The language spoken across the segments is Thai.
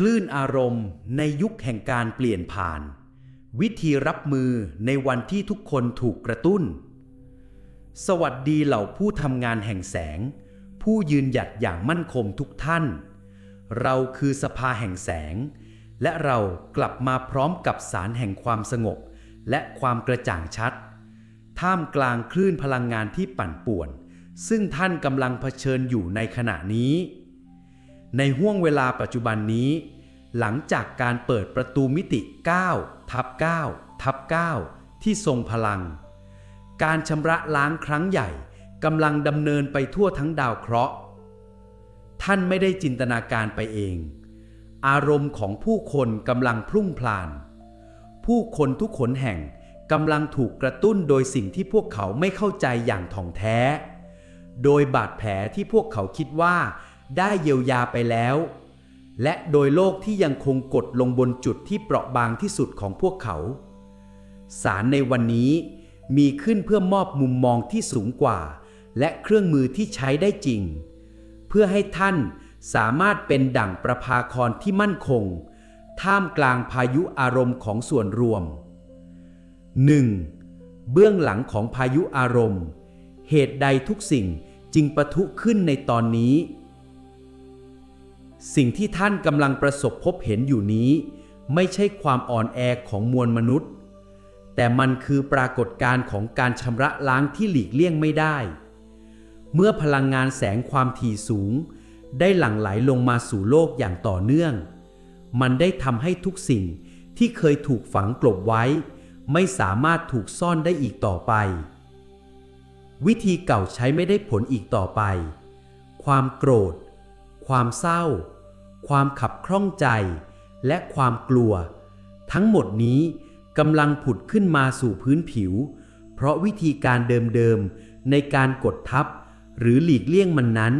คลื่นอารมณ์ในยุคแห่งการเปลี่ยนผ่าน วิธีรับมือในวันที่ทุกคนถูกกระตุ้น สวัสดีเหล่าผู้ทำงานแห่งแสง ผู้ยืนหยัดอย่างมั่นคงทุกท่าน เราคือสภาแห่งแสง และเรากลับมาพร้อมกับสารแห่งความสงบ และความกระจ่างชัด ท่ามกลางคลื่นพลังงานที่ปั่นป่วน ซึ่งท่านกำลังเผชิญอยู่ในขณะนี้ ในห้วงเวลาปัจจุบันนี้ หลังจากการเปิดประตูมิติ9ทับ9ทับ9ที่ทรงพลัง การชำระล้างครั้งใหญ่กำลังดำเนินไปทั่วทั้งดาวเคราะห์ ท่านไม่ได้จินตนาการไปเอง อารมณ์ของผู้คนกำลังพรุ่งพล่าน ผู้คนทุกขนแห่งกำลังถูกกระตุ้นโดยสิ่งที่พวกเขาไม่เข้าใจอย่างถ่องแท้ โดยบาดแผลที่พวกเขาคิดว่า ได้เยียวยาไปแล้ว และโดยโลกที่ยังคงกดลงบนจุดที่เปราะบางที่สุดของพวกเขา สารในวันนี้มีขึ้นเพื่อมอบมุมมองที่สูงกว่า และเครื่องมือที่ใช้ได้จริง เพื่อให้ท่านสามารถเป็นดั่งประภาครที่มั่นคง ท่ามกลางพายุอารมณ์ของส่วนรวม 1. เบื้องหลังของพายุอารมณ์ เหตุใดทุกสิ่งจึงปะทุขึ้นในตอนนี้ สิ่งที่ท่านกำลังประสบพบเห็นอยู่นี้ ไม่ใช่ความอ่อนแอของมวลมนุษย์ แต่มันคือปรากฏการณ์ของการชำระล้างที่หลีกเลี่ยงไม่ได้ เมื่อพลังงานแสงความถี่สูง ได้หลั่งไหลลงมาสู่โลกอย่างต่อเนื่อง มันได้ทำให้ทุกสิ่งที่เคยถูกฝังกลบไว้ ไม่สามารถถูกซ่อนได้อีกต่อไป วิธีเก่าใช้ไม่ได้ผลอีกต่อไป ความโกรธ ความเศร้า ความขับคล่องใจ และความกลัว ทั้งหมดนี้กำลังผุดขึ้นมาสู่พื้นผิว เพราะวิธีการเดิมๆในการกดทับ หรือหลีกเลี่ยงมันนั้น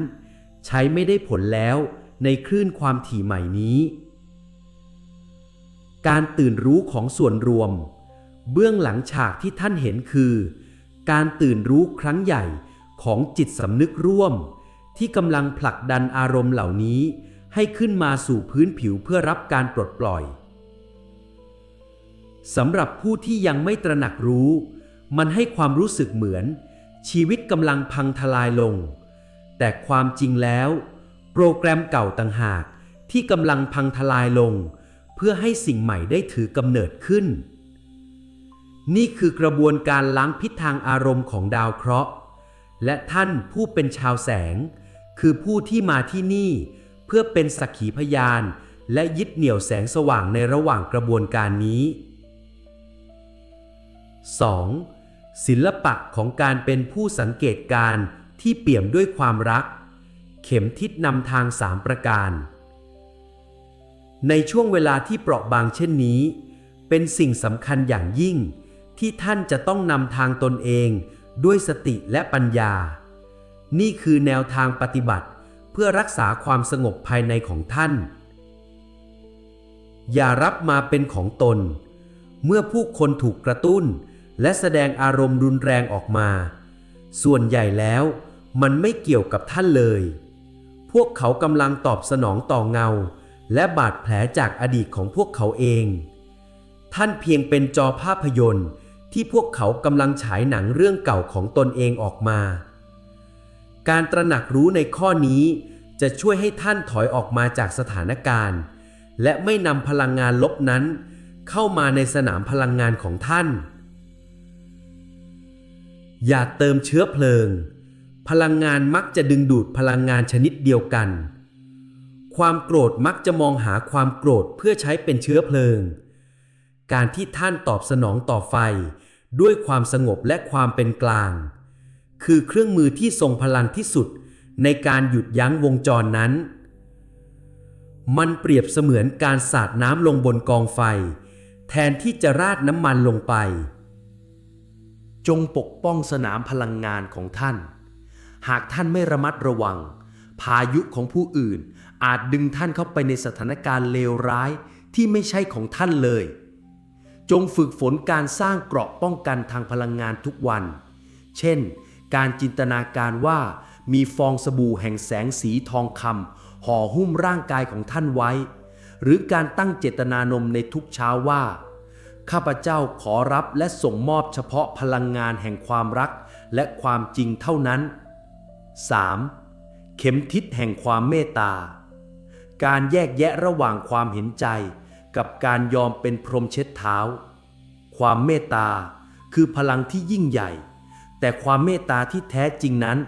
ใช้ไม่ได้ผลแล้วในคลื่นความถี่ใหม่นี้ การตื่นรู้ของส่วนรวม เบื้องหลังฉากที่ท่านเห็นคือ การตื่นรู้ครั้งใหญ่ของจิตสำนึกร่วม ที่กำลังผลักดันอารมณ์เหล่านี้ให้ขึ้นมาสู่พื้นผิวเพื่อรับการปลดปล่อยสำหรับผู้ที่ยังไม่ตระหนักรู้ มันให้ความรู้สึกเหมือน ชีวิตกำลังพังทลายลง แต่ความจริงแล้ว โปรแกรมเก่าต่างหากที่กำลังพังทลายลง เพื่อให้สิ่งใหม่ได้ถือกำเนิดขึ้น นี่คือกระบวนการล้างพิษทางอารมณ์ของดาวเคราะห์ และท่านผู้เป็นชาวแสง คือผู้ที่มาที่นี่เพื่อเป็นสักขีพยาน และยึดเหนี่ยวแสงสว่างในระหว่างกระบวนการนี้ 2. ศิลปะของการเป็นผู้สังเกตการณ์ที่เปี่ยมด้วยความรัก เข็มทิศนำทางสามประการ ในช่วงเวลาที่เปราะบางเช่นนี้ เป็นสิ่งสำคัญอย่างยิ่งที่ท่านจะต้องนำทางตนเองด้วยสติและปัญญา นี่คือแนวทางปฏิบัติเพื่อรักษาความสงบภายในของท่าน อย่ารับมาเป็นของตน เมื่อผู้คนถูกกระตุ้น และแสดงอารมณ์รุนแรงออกมา ส่วนใหญ่แล้วมันไม่เกี่ยวกับท่านเลย พวกเขากำลังตอบสนองต่อเงา และบาดแผลจากอดีตของพวกเขาเอง ท่านเพียงเป็นจอภาพยนตร์ที่พวกเขากำลังฉายหนังเรื่องเก่าของตนเองออกมา การตระหนักรู้ในข้อนี้ จะช่วยให้ท่านถอยออกมาจากสถานการณ์ และไม่นำพลังงานลบนั้น เข้ามาในสนามพลังงานของท่าน อย่าเติมเชื้อเพลิง พลังงานมักจะดึงดูดพลังงานชนิดเดียวกัน ความโกรธมักจะมองหาความโกรธเพื่อใช้เป็นเชื้อเพลิง การที่ท่านตอบสนองต่อไฟ ด้วยความสงบและความเป็นกลาง คือเครื่องมือที่ทรงพลังที่สุดในการหยุดยั้งวงจรนั้น มันเปรียบเสมือนการสาดน้ำลงบนกองไฟ แทนที่จะราดน้ำมันลงไป จงปกป้องสนามพลังงานของท่าน หากท่านไม่ระมัดระวัง พายุของผู้อื่นอาจดึงท่านเข้าไปในสถานการณ์เลวร้ายที่ไม่ใช่ของท่านเลย จงฝึกฝนการสร้างเกราะป้องกันทางพลังงานทุกวัน เช่น การจินตนาการว่ามีฟองสบู่แห่งแสงสีทองคำห่อหุ้มร่างกายของท่านไว้ หรือการตั้งเจตนานมในทุกเช้าว่า ข้าพเจ้าขอรับและส่งมอบเฉพาะพลังงานแห่งความรักและความจริงเท่านั้น 3. เข็มทิศแห่งความเมตตา การแยกแยะระหว่างความเห็นใจ กับการยอมเป็นพรมเช็ดเท้า ความเมตตาคือพลังที่ยิ่งใหญ่ แต่ความเมตตาที่แท้จริงนั้น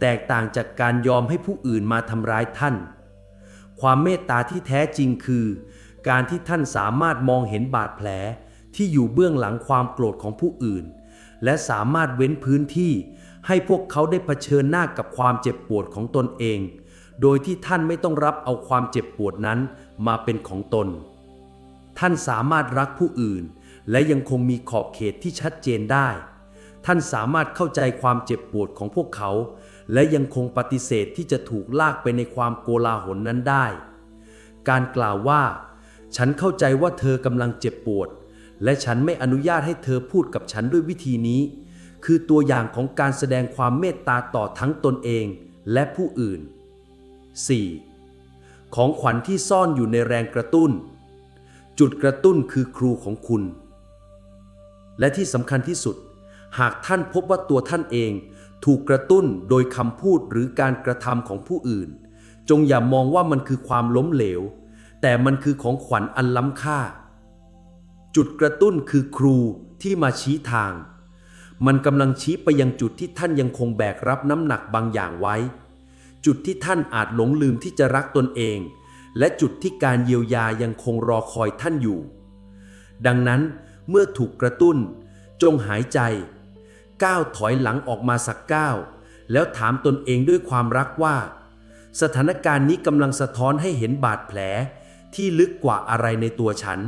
แตกต่างจากการยอมให้ผู้อื่นมาทำร้ายท่าน ความเมตตาที่แท้จริงคือ การที่ท่านสามารถมองเห็นบาดแผลที่อยู่เบื้องหลังความโกรธของผู้อื่น และสามารถเว้นพื้นที่ให้พวกเขาได้เผชิญหน้ากับความเจ็บปวดของตนเอง โดยที่ท่านไม่ต้องรับเอาความเจ็บปวดนั้นมาเป็นของตน ท่านสามารถรักผู้อื่น และยังคงมีขอบเขตที่ชัดเจนได้ ท่านสามารถเข้าใจความเจ็บปวดของพวกเขา และยังคงปฏิเสธที่จะถูกลากไปในความโกลาหลนั้นได้ การกล่าวว่า ฉันเข้าใจว่าเธอกำลังเจ็บปวด และฉันไม่อนุญาตให้เธอพูดกับฉันด้วยวิธีนี้ คือตัวอย่างของการแสดงความเมตตาต่อทั้งตนเองและผู้อื่น 4. ของขวัญที่ซ่อนอยู่ในแรงกระตุ้น จุดกระตุ้นคือครูของคุณ และที่สำคัญที่สุด หากท่านพบว่าตัวท่านเอง ถูกกระตุ้นโดยคำพูดหรือการกระทำของผู้อื่น จงอย่ามองว่ามันคือความล้มเหลว แต่มันคือของขวัญอันล้ำค่า จุดกระตุ้นคือครูที่มาชี้ทาง มันกำลังชี้ไปยังจุดที่ท่านยังคงแบกรับน้ำหนักบางอย่างไว้ จุดที่ท่านอาจหลงลืมที่จะรักตนเอง และจุดที่การเยียวยายังคงรอคอยท่านอยู่ ดังนั้นเมื่อถูกกระตุ้น จงหายใจ ก้าวถอยหลังออกมาสักก้าวแล้วถามตนเองด้วยความรักว่า สถานการณ์นี้กำลังสะท้อนให้เห็นบาดแผลที่ลึกกว่าอะไรในตัวฉัน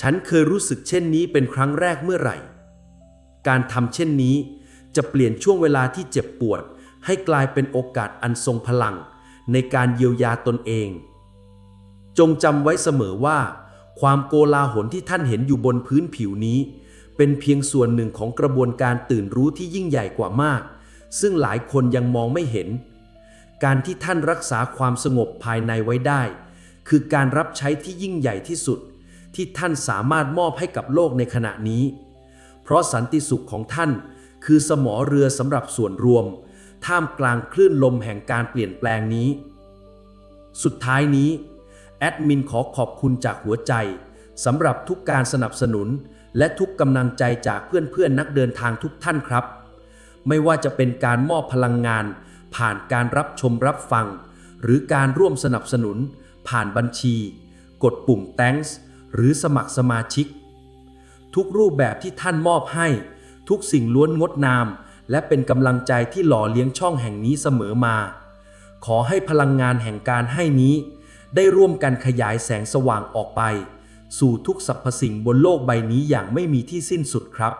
ฉันเคยรู้สึกเช่นนี้เป็นครั้งแรกเมื่อไหร่ การทำเช่นนี้จะเปลี่ยนช่วงเวลาที่เจ็บปวด ให้กลายเป็นโอกาสอันทรงพลัง ในการเยียวยาตนเอง จงจำไว้เสมอว่า ความโกลาหลที่ท่านเห็นอยู่บนพื้นผิวนี้ เป็นเพียงส่วนหนึ่งของกระบวนการตื่นรู้ที่ยิ่งใหญ่กว่ามาก ซึ่งหลายคนยังมองไม่เห็น การที่ท่านรักษาความสงบภายในไว้ได้ คือการรับใช้ที่ยิ่งใหญ่ที่สุด ที่ท่านสามารถมอบให้กับโลกในขณะนี้ เพราะสันติสุขของท่าน คือสมอเรือสำหรับส่วนรวม ท่ามกลางคลื่นลมแห่งการเปลี่ยนแปลงนี้ สุดท้ายนี้แอดมินขอขอบคุณจากหัวใจสำหรับทุกการสนับสนุน และทุกกำลังใจจากเพื่อนๆนนักเดินทางทุกท่านครับ ไม่ว่าจะเป็นการมอบพลังงาน ผ่านการรับชมรับฟัง หรือการร่วมสนับสนุน ผ่านบัญชี กดปุ่ม thanks หรือสมัครสมาชิก ทุกรูปแบบที่ท่านมอบให้ ทุกสิ่งล้วนงดงาม และเป็นกำลังใจที่หล่อเลี้ยงช่องแห่งนี้เสมอมา ขอให้พลังงานแห่งการให้นี้ ได้ร่วมกันขยายแสงสว่างออกไป สู่ทุกสรรพสิ่งบนโลกใบนี้อย่างไม่มีที่สิ้นสุดครับ